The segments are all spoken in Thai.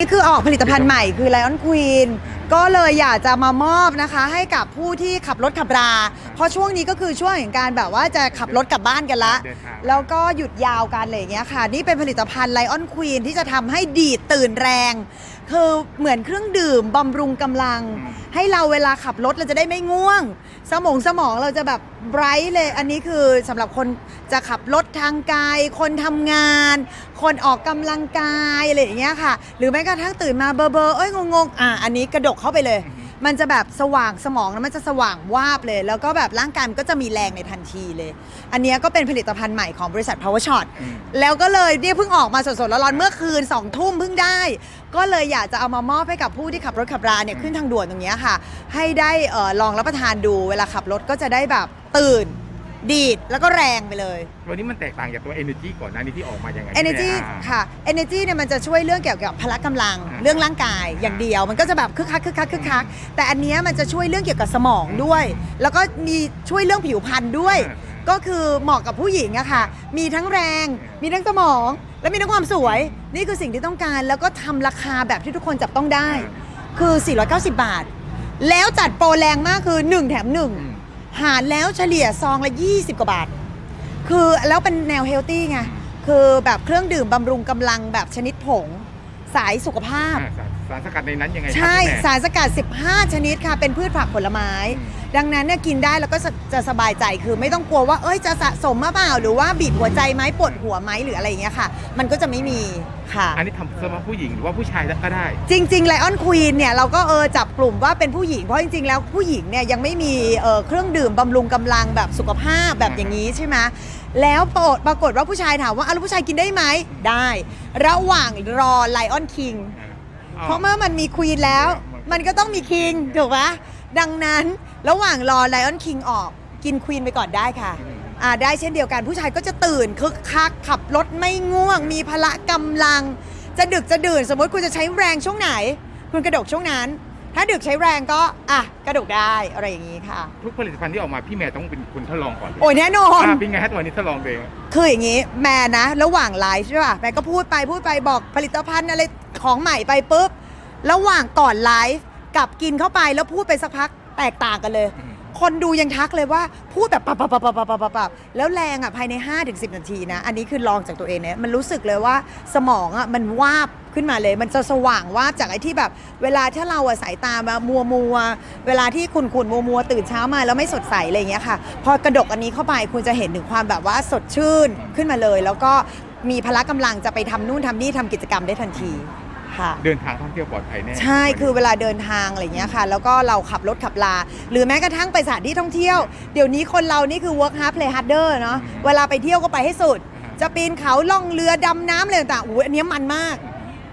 นี่คือออกผลิตภัณฑ์ใหม่คือ Lion Queen ก็เลยอยากจะมามอบนะคะให้กับผู้ที่ขับรถขับรา เพราะช่วงนี้ก็คือช่วงแห่งการแบบว่าจะขับรถกลับบ้านกันละเดินทางแล้วก็หยุดยาวกันอะไรอย่างเงี้ยค่ะ นี่เป็นผลิตภัณฑ์ Lion Queen ที่จะทำให้ดีดตื่นแรง คือเหมือนเครื่องดื่มบำรุงกำลังอืมให้เราเวลาขับรถเราจะได้ไม่ง่วง สมองสมองเราจะแบบไบรท์เลย อันนี้คือสำหรับคนจะขับรถทางไกลคนทำงาน คนออกกำลังกายอะไรอย่างเงี้ยค่ะ หรือแม้กระทั่งตื่นมาเบอร์เบอร์เอ้ยงงๆอะอันนี้กระดกเข้าไปเลย มันจะแบบสว่างสมองแล้วมันจะสว่างวาบเลย แล้วก็แบบร่างกายมันก็จะมีแรงในทันทีเลย อันเนี้ยก็เป็นผลิตภัณฑ์ใหม่ของบริษัท Power Shot อืมแล้วก็เลยเนี่ยเพิ่งออกมาสดๆร้อนๆเมื่อคืน2องทุ่มเพิ่งได้ ก็เลยอยากจะเอามามอบให้กับผู้ที่ขับรถขับราเนี่ยขึ้นทางด่วนตรงเนี้ยค่ะ ให้ได้เอ่อลองรับประทานดูเวลาขับรถก็จะได้แบบตื่น ดีดแล้วก็แรงไปเลย วันนี้มันแตกต่างจากตัว Energy ก่อนหน้านี้ที่ออกมายังไง Energy อ่าค่ะ Energy เนี่ยมันจะช่วยเรื่องเกี่ยวกับพละกำลังอ่าเรื่องร่างกายอย่างเดียว มันก็จะแบบคึกคักคึกคักคึกคักแต่อันเนี้ยมันจะช่วยเรื่องเกี่ยวกับสมองด้วย แล้วก็มีช่วยเรื่องผิวพรรณด้วยอ่าก็คือเหมาะกับผู้หญิงอะค่ะ มีทั้งแรง มีทั้งสมอง และมีทั้งความสวย นี่คือสิ่งที่ต้องการ แล้วก็ทำราคาแบบที่ทุกคนจับต้องได้ คือ 490 บาท แล้วจัดโปรแรงมากคือ 1 แถมอืม1 หารแล้วเฉลี่ยซองละ 20 กว่าบาท คือแล้วเป็นแนวเฮลตี้ไง คือแบบเครื่องดื่มบำรุงกำลังแบบชนิดผง สายสุขภาพอ่าสารสารสกัดในนั้นยังไงครับใช่ พี่แม่ สารสกัด 15 ชนิดค่ะ เป็นพืชผักผลไม้ อืม ดังนั้นเนี่ยกินได้แล้วก็จะจะสบายใจคือไม่ต้องกลัวว่าเอ้ยจะสะสมมาเปล่าหรือว่าบีบหัวใจไหมปวดหัวไหมหรืออะไรอย่างเงี้ยค่ะ มันก็จะไม่มีค่ะ อันนี้ทำสำหรับผู้หญิงหรือว่าผู้ชายก็ได้ จริงๆไลออนควีนเนี่ยเราก็เออจับกลุ่มว่าเป็นผู้หญิง เพราะจริง ๆ แล้วผู้หญิงเนี่ยยังไม่มีเอ่อเครื่องดื่มบำรุงกำลังแบบสุขภาพแบบอย่างนี้ใช่ไหมแล้วปรากฏปรากฏว่าผู้ชายถามว่าอะแล้วผู้ชายกินได้ไหมได้ ระหว่างรอไลออนคิงอ่าเพราะเมื่อมันมีควีนแล้ว มันก็ต้องมีคิงถูกปะดังนั้น ระหว่างรอไลออนคิงออกกินควีนไปก่อนได้ค่ะอืมอ่าได้เช่นเดียวกันผู้ชายก็จะตื่นคึกคักขับรถไม่ง่วง มีพละกำลัง จะดึกจะดื่น สมมติคุณจะใช้แรงช่วงไหน คุณกระดกช่วงนั้น ถ้าดึกใช้แรงก็อะกระดกได้อะไรอย่างนี้ค่ะ ทุกผลิตภัณฑ์ที่ออกมาพี่แม่ต้องเป็นคุณทดลองก่อนโอ้ยแน่นอน อ่าเป็นไงฮะตัวนี้ทดลองเองคืออย่างนี้แม่นะ ระหว่างไลฟ์ใช่ป่ะแม่ก็พูดไปพูดไปบอกผลิตภัณฑ์อะไรของใหม่ไปปุ๊บ ระหว่างก่อนไลฟ์กับกินเข้าไปแล้วพูดไปสักพัก แตกต่างกันเลย คนดูยังทักเลยว่าพูดแบบปับปับปับแล้วแรงอะภายใน 5-10 นาทีนะ อันนี้คือลองจากตัวเองเนี่ยมันรู้สึกเลยว่าสมองอะมันวาบขึ้นมาเลย มันจะสว่างวาบจากไอ้ที่แบบ เวลาถ้าเราอะสายตามามัวมัวเวลาที่ขุนขุนมัวมัวตื่นเช้ามาแล้วไม่สดใสอะไรอย่างเงี้ยค่ะ พอกระดกอันนี้เข้าไปคุณจะเห็นถึงความแบบว่าสดชื่นขึ้นมาเลย แล้วก็มีพละกำลังจะไปทำนู่นทำนี่ทำกิจกรรมได้ทันที ค่ะ เดินทางท่องเที่ยวปลอดภัยแน่ใช่คือเวลาเดินทางอะไรเงี้ยค่ะ แล้วก็เราขับรถขับลา หรือแม้กระทั่งไปสถานที่ท่องเที่ยว เดี๋ยวนี้คนเรานี่คือ work hard play harder เนาะเวลาไปเที่ยวก็ไปให้สุด จะปีนเขาล่องเรือดำน้ำอะไรต่างๆอู้อันเนี้ยมันมาก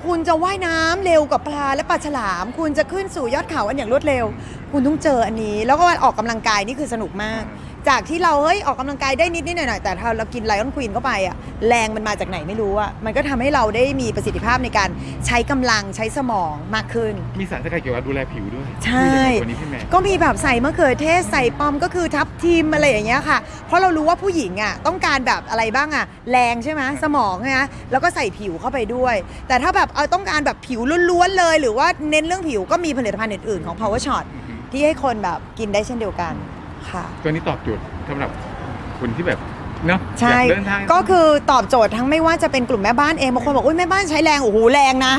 คุณจะว่ายน้ำเร็วกว่าปลาและปลาฉลาม คุณจะขึ้นสู่ยอดเขาอันอย่างรวดเร็ว คุณต้องเจออันนี้ แล้วก็วันออกกำลังกายนี่คือสนุกมาก จากที่เราเฮ้ยออกกำลังกายได้นิดนิดหน่อยหน่อยๆแต่ถ้าเรากินไลออนควีนเข้าไปอะแรงมันมาจากไหนไม่รู้อะมันก็ทำให้เราได้มีประสิทธิภาพในการใช้กำลังใช้สมองมากขึ้น มีสารสกัดเกี่ยวกับดูแลผิวด้วย ใช่คือยังไงตัวนี้พี่แม่ก็มีแบบใส่มะเขือเทศใส่ปอมก็คือทับทิมอะไรอย่างเงี้ยค่ะ เพราะเรารู้ว่าผู้หญิงอะต้องการแบบอะไรบ้างอะแรงใช่ไหมสมองใช่ไหมแล้วก็ใส่ผิวเข้าไปด้วย แต่ถ้าแบบเอาต้องการแบบผิวล้วนๆเลย หรือว่าเน้นเรื่องผิวก็มีผลิตภัณฑ์อื่นๆของ Power Shot ที่ให้คนแบบกินได้เช่นเดียวกัน ค่ะ ตัวนี้ตอบโจทย์สำหรับคนที่แบบเนาะใช่ อยากเดินทางก็คือตอบโจทย์ทั้งไม่ว่าจะเป็นกลุ่มแม่บ้านเองบางคนบอกอุ้ยแม่บ้านใช้แรงโอ้โหแรงนะ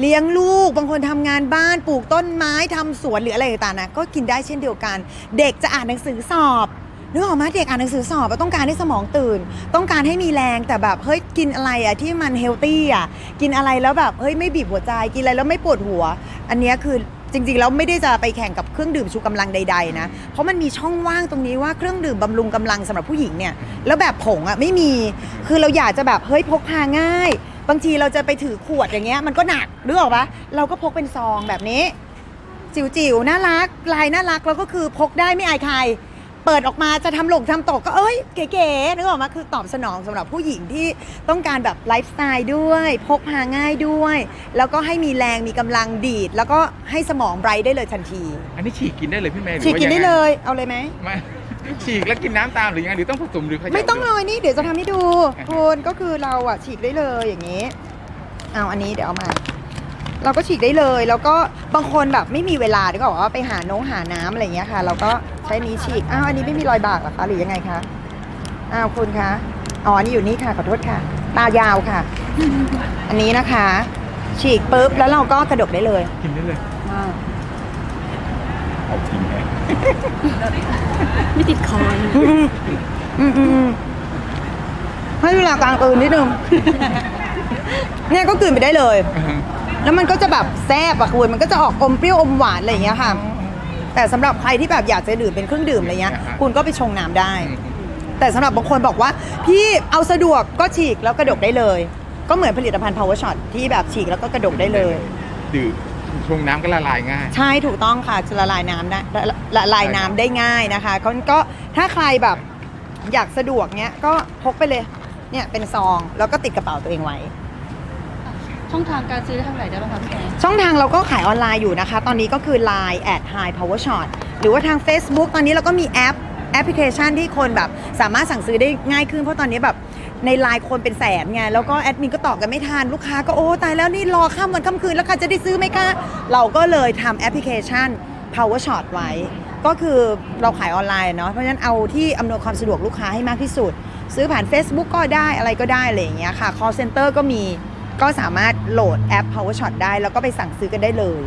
เลี้ยงลูกบางคนทำงานบ้านปลูกต้นไม้ทำสวนหรืออะไรต่างๆนะก็กินได้เช่นเดียวกัน เด็กจะอ่านหนังสือสอบนึกออกไหมเด็กอ่านหนังสือสอบอะต้องการให้สมองตื่น ต้องการให้มีแรงแต่แบบเฮ้ยกินอะไรอะที่มันเฮลตี้อะกินอะไรแล้วแบบเฮ้ยไม่บีบหัวใจกินอะไรแล้วไม่ปวดหัว อันเนี้ยคือ จริงๆแล้วไม่ได้จะไปแข่งกับเครื่องดื่มชูกำลังใด ๆ นะ เพราะมันมีช่องว่างตรงนี้ว่าเครื่องดื่มบำรุงกำลังสำหรับผู้หญิงเนี่ยแล้วแบบผงอะไม่มีคือเราอยากจะแบบเฮ้ยพกพาง่าย บางทีเราจะไปถือขวดอย่างเงี้ยมันก็หนักหรือเปล่าเราก็พกเป็นซองแบบนี้ จิ๋วๆน่ารักลายน่ารักแล้วก็คือพกได้ไม่อายใคร เปิดออกมาจะทำหลงทำตกก็เอ้ยเก๋ๆนึกออกมาคือตอบสนองสำหรับผู้หญิงที่ต้องการแบบไลฟ์สไตล์ด้วย พกพาง่ายด้วย แล้วก็ให้มีแรงมีกำลังดีด แล้วก็ให้สมองไบรท์ได้เลยทันที อันนี้ฉีกกินได้เลยพี่แม่หรือฉีกว่ากินได้งงเลยเอาเลยไหม ไม่ฉีกแล้วกินน้ำตามหรือยังไงหรือต้องผสมหรือเขย่าไม่ต้องเลด้วยยนี่เดี๋ยวจะทำให้ดูอ่าฮะคุณก็คือเราอะฉีกได้เลยอย่างนี้เอาอันนี้เดี๋ยวเอามา เราก็ฉีกได้เลย แล้วก็บางคนแบบไม่มีเวลาดีกว่าว่าไปหาน้องหาน้ำอะไรอย่างเงี้ยค่ะ เราก็ ใช้นี้ฉีก อ้าว อันนี้ไม่มีรอยบากเหรอคะ หรือยังไงคะ อ้าวคุณคะ อ๋อ อันนี้อยู่นี่ค่ะ ขอโทษค่ะ ตายาวค่ะ อันนี้นะคะ ฉีกปุ๊บ แล้วเราก็กระดกได้เลยกินได้เลยอ่าเอาจริงไหมไม่ติดคอนะอืมอืมอืมอืมให้เวลากลางคืนนิดนึง เนี่ยก็กลืนไปได้เลย แล้วมันก็จะแบบแซ่บอะคุณ มันก็จะออกอมเปรี้ยวอมหวานอะไรอย่างเงี้ยค่ะ แต่สำหรับใครที่แบบอยากจะดื่มเป็นเครื่องดื่มอะไรเงี้ย คุณก็ไปชงน้ำได้ แต่สำหรับบางคนบอกว่า พี่เอาสะดวกก็ฉีกแล้วกระดกได้เลย ก็เหมือนผลิตภัณฑ์ power shot ที่แบบฉีกแล้วก็กระดกได้เลย ดื่มชงน้ำก็ละลายง่าย ใช่ถูกต้องค่ะจะละลายน้ำได้ละละลายน้ำได้ง่ายนะคะก็ก็ถ้าใครแบบอยากสะดวกเนี้ยก็พกไปเลยเนี่ยเป็นซองแล้วก็ติดกระเป๋าตัวเองไว้ ช่องทางการซื้อทางไหนได้บ้างคะพี่แม่ช่องทางเราก็ขายออนไลน์อยู่นะคะ ตอนนี้ก็คือ Line at High Power Shot หรือว่าทาง Facebook ตอนนี้เราก็มีแอปแอปพลิเคชันที่คนแบบสามารถสั่งซื้อได้ง่ายขึ้นเพราะตอนนี้แบบในไลน์คนเป็นแสนไงแล้วก็แอดมินก็ตอบกันไม่ทันลูกค้าก็โอ้ตายแล้วนี่รอข้ามวันข้ามคืนแล้วค่ะจะได้ซื้อไหมคะเราก็เลยทำแอปพลิเคชัน Power Shot ไว้ ก็คือเราขายออนไลน์เนาะเพราะฉะนั้นเอาที่อำนวยความสะดวกลูกค้าให้มากที่สุด ซื้อผ่าน Facebook ก็ได้อะไรก็ได้อะไรอย่างเงี้ยค่ะ call center ก็มี ก็สามารถโหลดแอป Power Shot ได้ แล้วก็ไปสั่งซื้อกันได้เลย